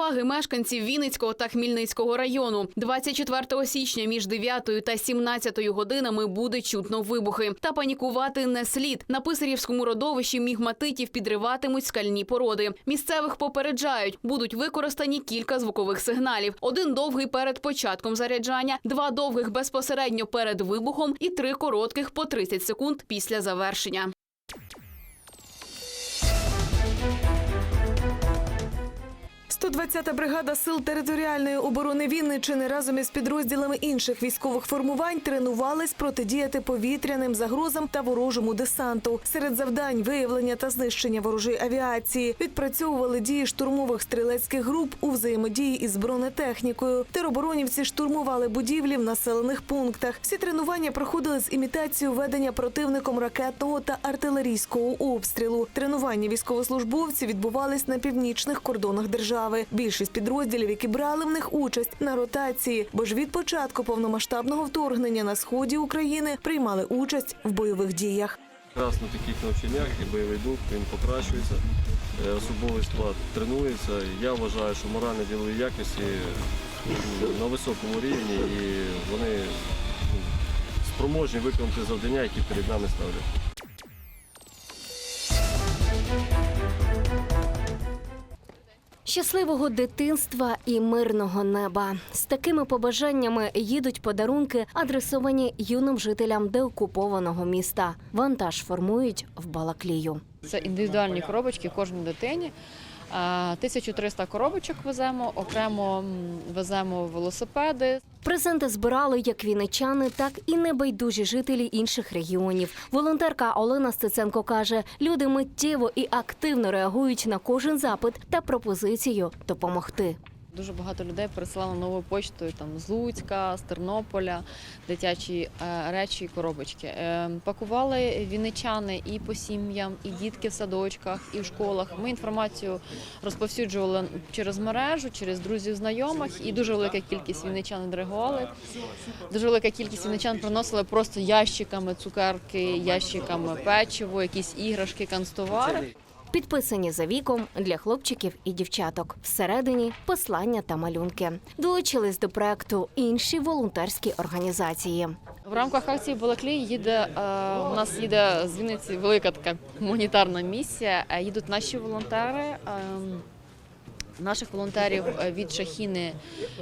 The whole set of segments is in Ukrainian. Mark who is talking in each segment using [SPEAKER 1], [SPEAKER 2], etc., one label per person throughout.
[SPEAKER 1] уваги мешканців Вінницького та Хмільницького району. 24 січня між 9 та 17 годинами буде чутно вибухи. Та панікувати не слід. На писарівському родовищі мігматитів підриватимуть скальні породи. Місцевих попереджають, будуть використані кілька звукових сигналів: один довгий перед початком заряджання, два довгих безпосередньо перед вибухом і три коротких по 30 секунд після завершення.
[SPEAKER 2] – 120-та бригада сил територіальної оборони Вінниччини разом із підрозділами інших військових формувань тренувались протидіяти повітряним загрозам та ворожому десанту. Серед завдань виявлення та знищення ворожої авіації відпрацьовували дії штурмових стрілецьких груп у взаємодії із бронетехнікою. Тероборонівці штурмували будівлі в населених пунктах. Всі тренування проходили з імітацією ведення противником ракетного та артилерійського обстрілу. Тренування військовослужбовців відбувались на північних кордонах держави. Більшість підрозділів, які брали в них участь на ротації, бо ж від початку повномасштабного вторгнення на сході України приймали участь в бойових діях.
[SPEAKER 3] Якраз на таких навчаннях і бойовий дух він покращується, е, особовий склад тренується. Я вважаю, що моральні ділові якості на високому рівні і вони ну, спроможні виконати завдання, які перед нами ставлять.
[SPEAKER 4] Щасливого дитинства і мирного неба з такими побажаннями їдуть подарунки, адресовані юним жителям деокупованого міста. Вантаж формують в Балаклію.
[SPEAKER 5] Це індивідуальні коробочки кожній дитині. Е, 1300 коробочок веземо, окремо веземо велосипеди.
[SPEAKER 4] Презенти збирали як віничани, так і небайдужі жителі інших регіонів. Волонтерка Олена Стеценко каже: люди миттєво і активно реагують на кожен запит та пропозицію допомогти.
[SPEAKER 5] Дуже багато людей пересилали новою почтою там з Луцька, з Тернополя, дитячі е, речі і коробочки. Е, пакували вінничани і по сім'ям, і дітки в садочках, і в школах. Ми інформацію розповсюджували через мережу, через друзів, знайомих, і дуже велика кількість вінничан реагували. Дуже велика кількість вінничан приносили просто ящиками цукерки, ящиками печиво, якісь іграшки, канцтовари.
[SPEAKER 4] Підписані за віком для хлопчиків і дівчаток. Всередині послання та малюнки. Долучились до проекту інші волонтерські організації.
[SPEAKER 5] В рамках акції Балаклій їде е, у нас їде з Вінниці велика така гуманітарна місія. Е, Їдуть наші волонтери. Е, Наших волонтерів від Шахіни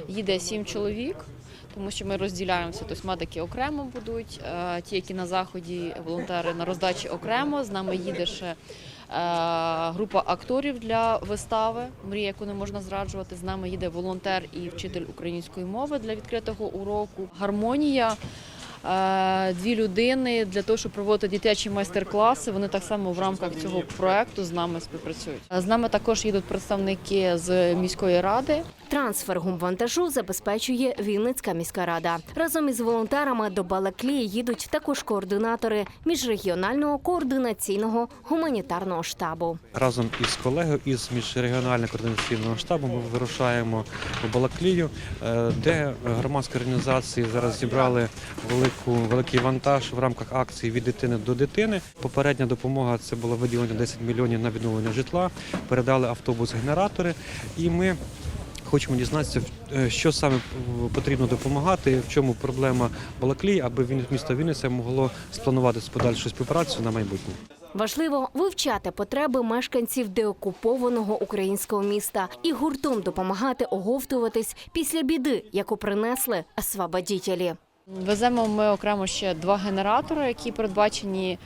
[SPEAKER 5] їде сім чоловік, тому що ми розділяємося. Тобто медики окремо будуть, ті, які на заході, волонтери на роздачі окремо. З нами їде ще група акторів для вистави Мрія, яку не можна зраджувати. З нами їде волонтер і вчитель української мови для відкритого уроку. Гармонія. е, Дві людини для того, щоб проводити дитячі майстер-класи. Вони так само в рамках цього проекту з нами співпрацюють. З нами також їдуть представники з міської ради.
[SPEAKER 4] Трансфер гумвантажу забезпечує Вінницька міська рада. Разом із волонтерами до Балаклії їдуть також координатори міжрегіонального координаційного гуманітарного штабу.
[SPEAKER 6] разом із колегою із міжрегіонального координаційного штабу ми вирушаємо в Балаклію, е, де громадські організації зараз зібрали велику великий вантаж в рамках акції від дитини до дитини. Попередня допомога це було виділення 10 мільйонів на відновлення житла. Передали автобус-генератори, і ми. Хочемо дізнатися, е, що саме потрібно допомагати, в чому проблема Балаклії, аби Він- місто Вінниця могло спланувати подальшу співпрацю на майбутнє.
[SPEAKER 4] Важливо вивчати потреби мешканців деокупованого українського міста і гуртом допомагати оговтуватись після біди, яку принесли освободітелі.
[SPEAKER 5] Веземо ми окремо ще два генератори, які передбачені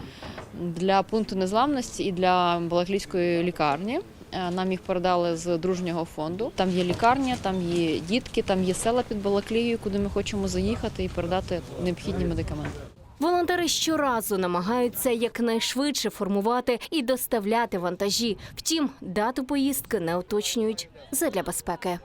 [SPEAKER 5] для пункту незламності і для Балаклійської лікарні. Е, Нам їх передали з дружнього фонду. Там є лікарня, там є дітки, там є села під Балаклією, куди ми хочемо заїхати і передати необхідні медикаменти.
[SPEAKER 4] Волонтери щоразу намагаються якнайшвидше формувати і доставляти вантажі. Втім, дату поїздки не уточнюють задля безпеки.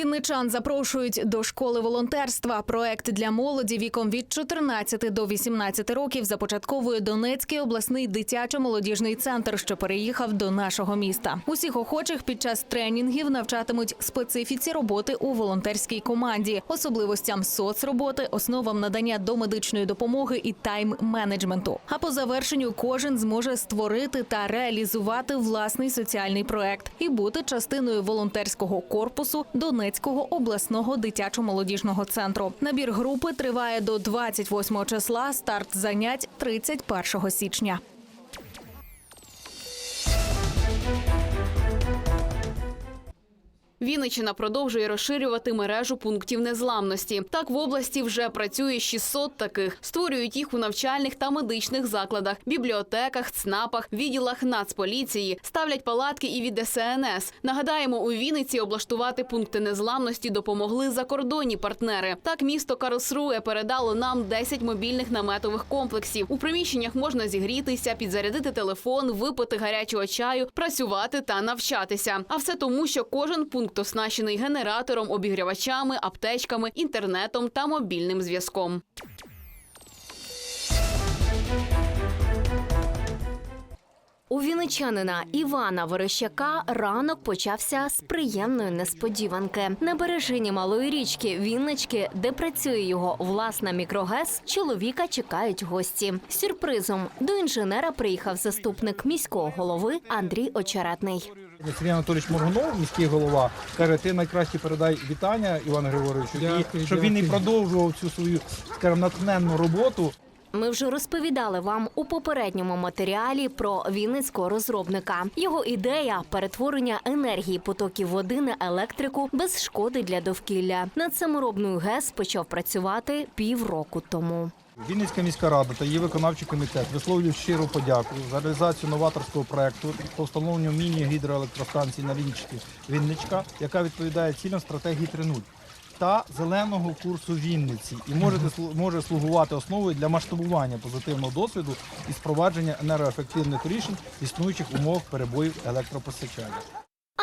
[SPEAKER 7] Вінничан запрошують до школи волонтерства. Проект для молоді віком від 14 до 18 років започатковує Донецький обласний дитячо-молодіжний центр, що переїхав до нашого міста. Усіх охочих під час тренінгів навчатимуть специфіці роботи у волонтерській команді, особливостям соцроботи, основам надання домедичної допомоги і тайм-менеджменту. А по завершенню кожен зможе створити та реалізувати власний соціальний проект і бути частиною волонтерського корпусу Донецького обласного дитячо-молодіжного центру. Набір групи триває до 28 числа. Старт занять 31 січня.
[SPEAKER 1] Вінниччина продовжує розширювати мережу пунктів незламності. Так в області вже працює 600 таких. Створюють їх у навчальних та медичних закладах, бібліотеках, ЦНАПах, відділах Нацполіції, ставлять палатки і від СНС. Нагадаємо, у Вінниці облаштувати пункти незламності допомогли закордонні партнери. Так місто Карлсруе передало нам 10 мобільних наметових комплексів. У приміщеннях можна зігрітися, підзарядити телефон, випити гарячого чаю, працювати та навчатися. А все тому, що кожен пункт оснащений генератором, обігрівачами, аптечками, інтернетом та мобільним зв'язком.
[SPEAKER 4] У вінничанина Івана Верещака ранок почався з приємної несподіванки. На бережині малої річки Віннички, де працює його власна мікрогес, чоловіка чекають гості. Сюрпризом до інженера приїхав заступник міського голови Андрій Очеретний.
[SPEAKER 8] Сергій Анатолійович Моргунов, міський голова, каже, ти найкраще передай вітання Івану Григоровичу, і щоб він і продовжував цю свою скажімо, натхненну роботу.
[SPEAKER 4] Ми вже розповідали вам у попередньому матеріалі про вінницького розробника. Його ідея перетворення енергії потоків води на електрику без шкоди для довкілля. Над саморобною ГЕС почав працювати півроку тому.
[SPEAKER 8] Вінницька міська рада та її виконавчий комітет висловлюють щиру подяку за реалізацію новаторського проекту по встановленню міні-гідроелектростанції на річці Вінничка, яка відповідає цілям стратегії 3.0 та зеленого курсу Вінниці і може, може слугувати основою для масштабування позитивного досвіду і впровадження енергоефективних рішень в існуючих умовах перебоїв електропостачання.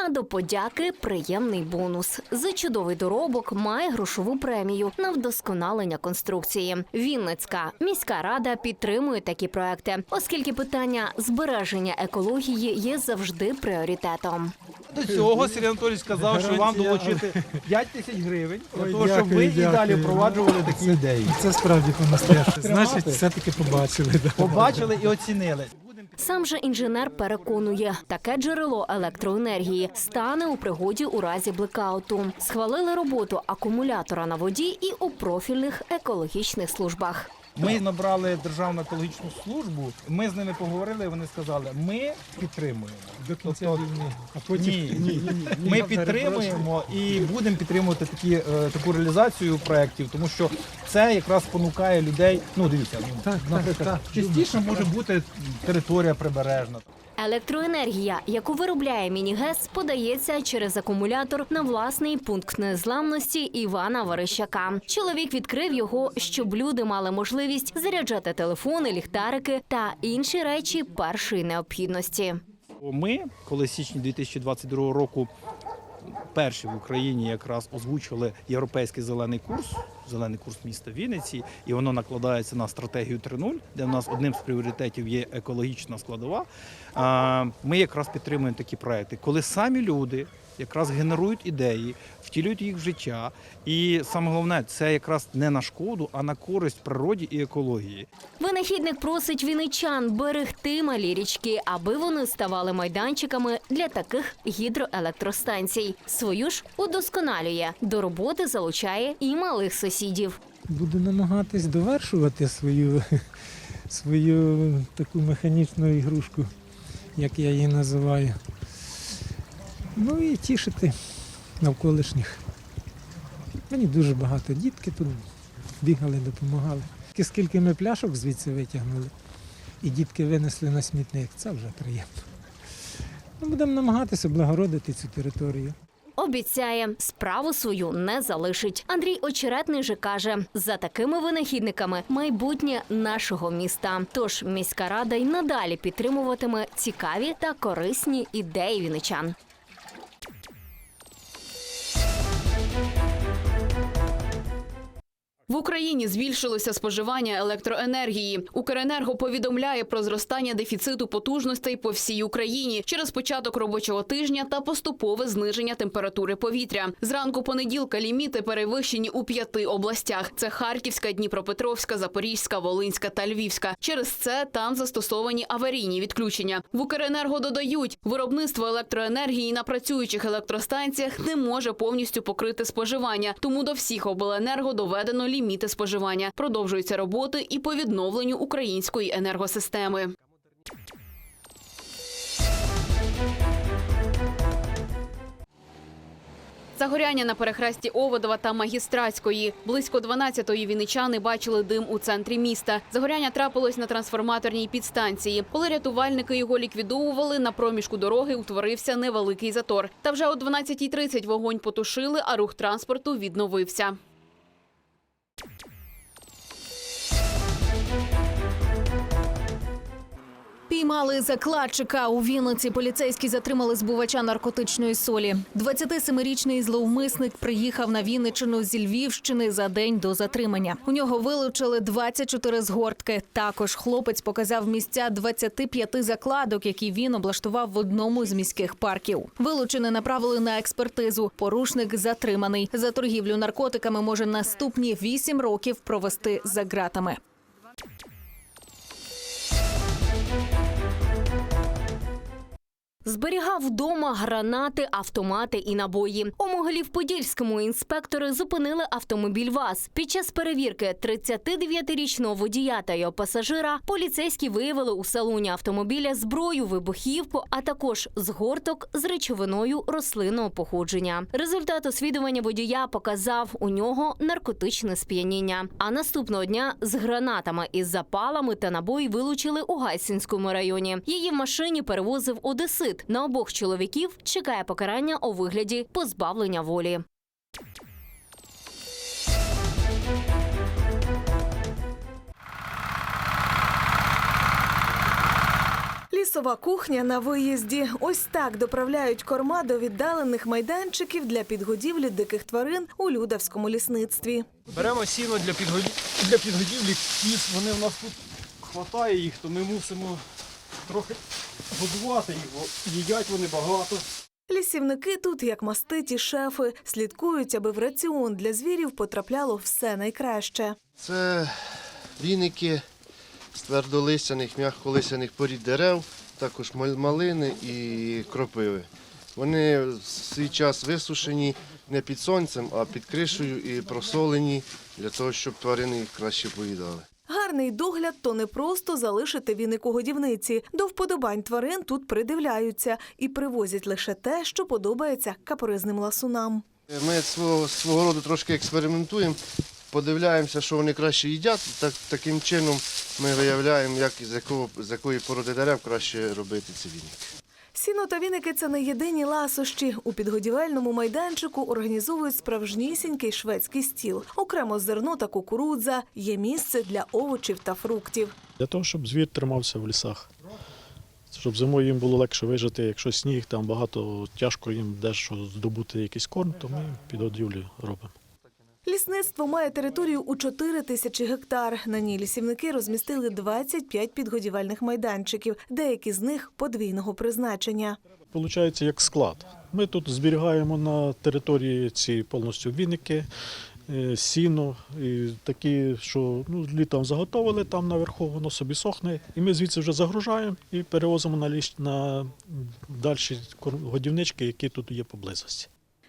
[SPEAKER 4] А до подяки приємний бонус. За чудовий доробок має грошову премію на вдосконалення конструкції. Вінницька міська рада підтримує такі проекти, оскільки питання збереження екології є завжди пріоритетом.
[SPEAKER 8] До цього Сергій Анатолійович сказав, що вам долучити 5 тисяч гривень для того, щоб ви і далі впроваджували такі ідеї.
[SPEAKER 9] Це справді по-настоящему. Значить, все-таки побачили.
[SPEAKER 8] Побачили і оцінили.
[SPEAKER 4] Сам же інженер переконує, таке джерело електроенергії стане у пригоді у разі блекауту. Схвалили роботу акумулятора на воді і у профільних екологічних службах.
[SPEAKER 8] Ми набрали державну екологічну службу. Ми з ними поговорили. Вони сказали, ми підтримуємо.
[SPEAKER 9] До кінця
[SPEAKER 8] Тобто,
[SPEAKER 9] війни. А потім
[SPEAKER 8] Ні, ні, ні. Ми підтримуємо і будемо підтримувати такі, е, таку реалізацію проєктів, тому що це якраз спонукає людей. Ну дивіться, ну,
[SPEAKER 9] Так, так,
[SPEAKER 8] наприклад,
[SPEAKER 9] так.
[SPEAKER 8] частіше може бути територія прибережна.
[SPEAKER 4] Електроенергія, яку виробляє Мінігес, подається через акумулятор на власний пункт незламності Івана Верещака. Чоловік відкрив його, щоб люди мали можливість заряджати телефони, ліхтарики та інші речі першої необхідності.
[SPEAKER 8] Ми, коли в січні 2022 року перші в Україні якраз озвучили європейський зелений курс, зелений курс міста Вінниці, і воно накладається на стратегію 3.0, де в нас одним з пріоритетів є екологічна складова. Ми якраз підтримуємо такі проекти, коли самі люди якраз генерують ідеї, втілюють їх в життя. І саме головне, це якраз не на шкоду, а на користь природі і екології.
[SPEAKER 4] Винахідник просить віничан берегти малі річки, аби вони ставали майданчиками для таких гідроелектростанцій. Свою ж удосконалює до роботи залучає і малих сусідів.
[SPEAKER 9] Буду намагатись довершувати свою, свою таку механічну ігрушку, як я її називаю. Ну і тішити навколишніх. Мені дуже багато дітки тут бігали, допомагали. Скільки ми пляшок звідси витягнули, і дітки винесли на смітник, це вже приємно. Ну, будемо намагатися облагородити цю територію.
[SPEAKER 4] Обіцяє, справу свою не залишить. Андрій Очеретний же каже, за такими винахідниками майбутнє нашого міста. Тож міська рада й надалі підтримуватиме цікаві та корисні ідеї віничан.
[SPEAKER 1] В Україні збільшилося споживання електроенергії. Укренерго повідомляє про зростання дефіциту потужностей по всій Україні через початок робочого тижня та поступове зниження температури повітря. Зранку понеділка ліміти перевищені у п'яти областях: це Харківська, Дніпропетровська, Запорізька, Волинська та Львівська. Через це там застосовані аварійні відключення. В Укренерго додають, виробництво електроенергії на працюючих електростанціях не може повністю покрити споживання, тому до всіх обленерго доведено ліміти споживання. Продовжуються роботи і по відновленню української енергосистеми. Загоряння на перехресті Оводова та Магістратської. Близько 12-ї вінничани бачили дим у центрі міста. Загоряння трапилось на трансформаторній підстанції. Коли рятувальники його ліквідовували, на проміжку дороги утворився невеликий затор. Та вже о 12.30 вогонь потушили, а рух транспорту відновився.
[SPEAKER 7] you Піймали закладчика у Вінниці. Поліцейські затримали збувача наркотичної солі. 27-річний зловмисник приїхав на Вінничину зі Львівщини за день до затримання. У нього вилучили 24 згортки. Також хлопець показав місця 25 закладок, які він облаштував в одному з міських парків. Вилучене направили на експертизу. Порушник затриманий. За торгівлю наркотиками може наступні 8 років провести за ґратами.
[SPEAKER 4] Зберігав вдома гранати, автомати і набої. У Могилів-Подільському інспектори зупинили автомобіль ВАЗ. Під час перевірки 39-річного водія та його пасажира поліцейські виявили у салоні автомобіля зброю, вибухівку, а також згорток з речовиною рослинного походження. Результат освідування водія показав у нього наркотичне сп'яніння. А наступного дня з гранатами із запалами та набої вилучили у Гайсинському районі. Її в машині перевозив одесит. На обох чоловіків чекає покарання у вигляді позбавлення волі.
[SPEAKER 2] Лісова кухня на виїзді. Ось так доправляють корма до віддалених майданчиків для підгодівлі диких тварин у Людавському лісництві.
[SPEAKER 8] Беремо сіно для, підгодів... для підгодівлі кіз. Вони в нас тут хватає їх, то ми мусимо трохи годувати їх, бо їдять вони багато.
[SPEAKER 2] Лісівники тут, як маститі шефи, слідкують, аби в раціон для звірів потрапляло все найкраще.
[SPEAKER 10] Це віники з твердолистяних, м'яколистяних порід дерев, також малини і кропиви. Вони в свій час висушені не під сонцем, а під кришею і просолені для того, щоб тварини їх краще поїдали.
[SPEAKER 2] Гарний догляд то не просто залишити віник у годівниці. До вподобань тварин тут придивляються і привозять лише те, що подобається капризним ласунам.
[SPEAKER 10] Ми свого, свого роду трошки експериментуємо, подивляємося, що вони краще їдять. Так, таким чином ми виявляємо, як, з, якого, з якої породи дерев краще робити ці віники.
[SPEAKER 2] Сіно та віники це не єдині ласощі. У підгодівельному майданчику організовують справжнісінький шведський стіл. Окремо зерно та кукурудза. Є місце для овочів та фруктів.
[SPEAKER 11] Для того, щоб звір тримався в лісах. Щоб зимою їм було легше вижити, якщо сніг, там багато тяжко їм дещо здобути якийсь корм, то ми підгодівлю робимо.
[SPEAKER 2] Лісництво має територію у 4 тисячі гектар. На ній лісівники розмістили 25 підгодівельних майданчиків, деякі з них подвійного призначення.
[SPEAKER 11] Получається як склад. Ми тут зберігаємо на території ці повністю віники, е, сіно, і такі, що ну, літом заготовили там наверху, воно собі сохне. І ми звідси вже загружаємо і перевозимо на, ліс, на дальші годівнички, які тут є поблизості.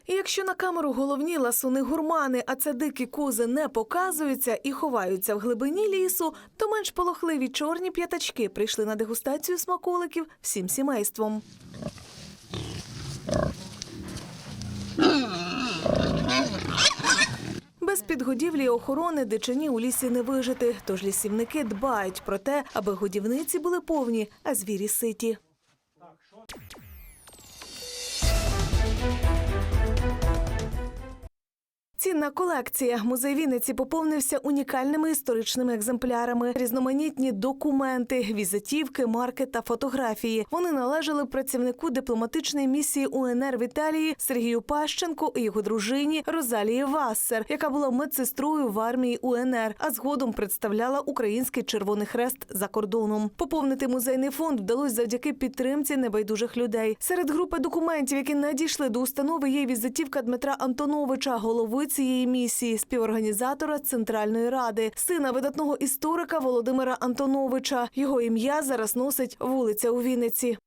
[SPEAKER 2] І якщо на камеру головні ласуни гурмани, а це дикі кози не показуються і ховаються в глибині лісу, то менш полохливі чорні п'ятачки прийшли на дегустацію смаколиків всім сімейством. Без підгодівлі і охорони дичині у лісі не вижити, тож лісівники дбають про те, аби годівниці були повні, а звірі ситі. Цінна колекція. Музей Вінниці поповнився унікальними історичними екземплярами, різноманітні документи, візитівки, марки та фотографії. Вони належали працівнику дипломатичної місії УНР в Італії Сергію Пащенку і його дружині Розалії Вассер, яка була медсестрою в армії УНР, а згодом представляла Український Червоний Хрест за кордоном. Поповнити музейний фонд вдалося завдяки підтримці небайдужих людей. Серед групи документів, які надійшли до установи, є візитівка Дмитра Антоновича, голови цієї місії, співорганізатора Центральної ради, сина видатного історика Володимира Антоновича. Його ім'я зараз носить вулиця у Вінниці.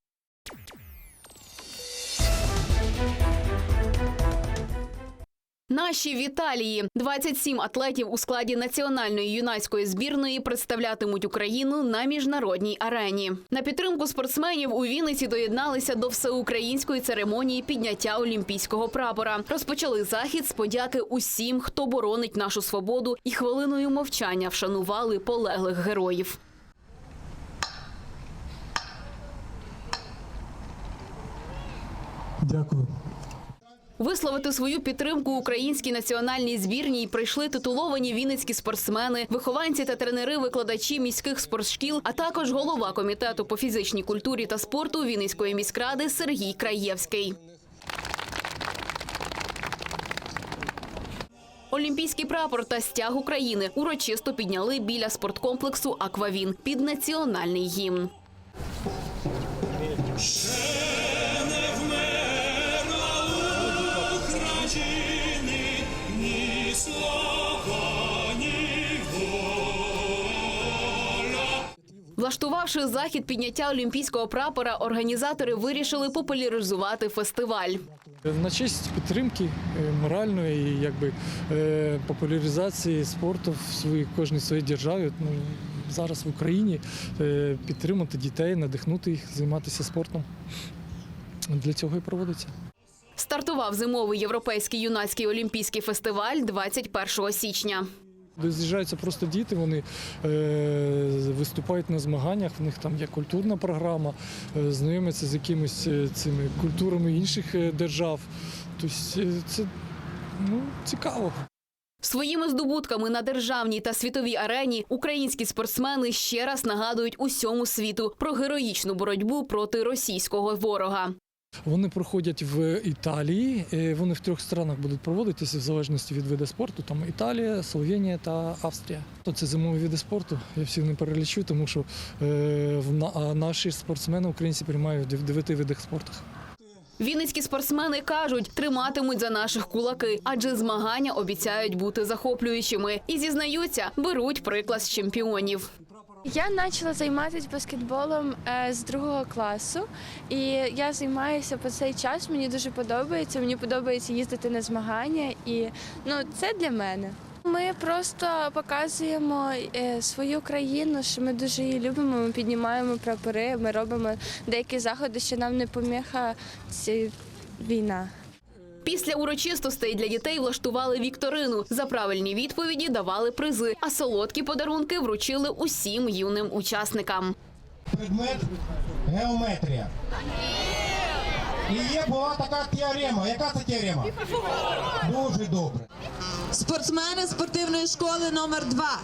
[SPEAKER 1] Наші в Італії 27 атлетів у складі національної юнацької збірної представлятимуть Україну на міжнародній арені. На підтримку спортсменів у Вінниці доєдналися до всеукраїнської церемонії підняття олімпійського прапора. Розпочали захід з подяки усім, хто боронить нашу свободу, і хвилиною мовчання вшанували полеглих героїв.
[SPEAKER 12] Дякую.
[SPEAKER 1] Висловити свою підтримку українській національній збірній прийшли титуловані вінницькі спортсмени, вихованці та тренери, викладачі міських спортшкіл, а також голова комітету по фізичній культурі та спорту Вінницької міськради Сергій Краєвський. Олімпійський прапор та стяг України урочисто підняли біля спорткомплексу Аквавін під національний гімн. Влаштувавши захід підняття олімпійського прапора, організатори вирішили популяризувати фестиваль.
[SPEAKER 12] На честь підтримки е, моральної, і якби е, популяризації спорту в своїй кожній своїй державі. Ну зараз в Україні е, підтримати дітей, надихнути їх займатися спортом. Для цього і проводиться.
[SPEAKER 1] Стартував зимовий європейський юнацький олімпійський фестиваль 21 січня.
[SPEAKER 12] З'їжджаються просто діти, вони е, виступають на змаганнях, в них там є культурна програма, е, знайомляться з якимись е, цими культурами інших держав. Тобто це ну, цікаво.
[SPEAKER 1] Своїми здобутками на державній та світовій арені українські спортсмени ще раз нагадують усьому світу про героїчну боротьбу проти російського ворога.
[SPEAKER 12] Вони проходять в Італії. Вони в трьох странах будуть проводитися в залежності від виду спорту. Там Італія, Словенія та Австрія. То це зимові види спорту. Я всіх не перелічу, тому що е, наші спортсмени українці приймають в дев'яти видах спорту.
[SPEAKER 1] Вінницькі спортсмени кажуть, триматимуть за наших кулаки, адже змагання обіцяють бути захоплюючими. І зізнаються, беруть приклад з чемпіонів.
[SPEAKER 13] Я почала займатися баскетболом е, з другого класу, і я займаюся по цей час. Мені дуже подобається. Мені подобається їздити на змагання, і ну це для мене. Ми просто показуємо е, свою країну, що ми дуже її любимо. Ми піднімаємо прапори, ми робимо деякі заходи, що нам не поміха ця війна.
[SPEAKER 1] Після урочистостей для дітей влаштували вікторину. За правильні відповіді давали призи, а солодкі подарунки вручили усім юним учасникам.
[SPEAKER 14] предмет геометрія. І є була така теорема. Яка це теорема? Дуже добре.
[SPEAKER 15] Спортсмени спортивної школи номер 2